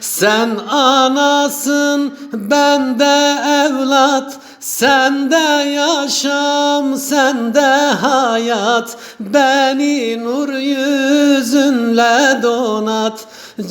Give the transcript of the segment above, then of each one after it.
Sen anasın ben de evlat. Sende yaşam sende hayat. Beni nur yüzünle donat.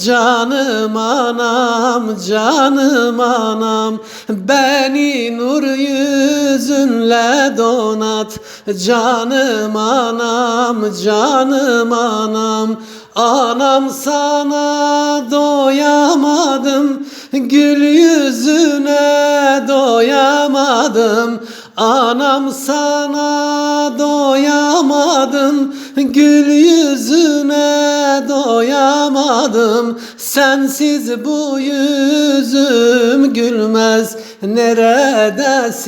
Canım anam canım anam. Beni nur yüzünle donat. Canım anam canım anam Anam sana doyamadım Gül yüzüne doyamadım. Anam sana doyamadım Gül yüzüne doyamadım. Sensiz bu yüzüm gülmez Neredesin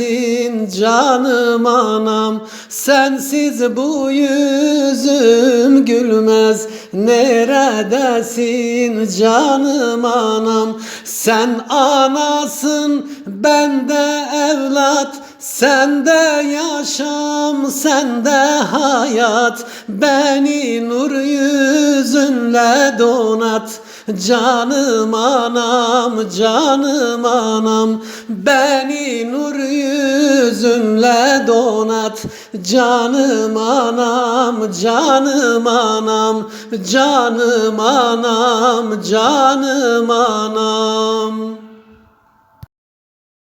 canım anam? Sensiz bu yüzüm gülmez Neredesin canım anam? Sen anasın ben de evlat. Sende yaşam sende hayat. Beni nur yüzünle donat. Canım anam canım anam. Beni nur yüzünle donat Canım anam canım anam Canım anam canım anam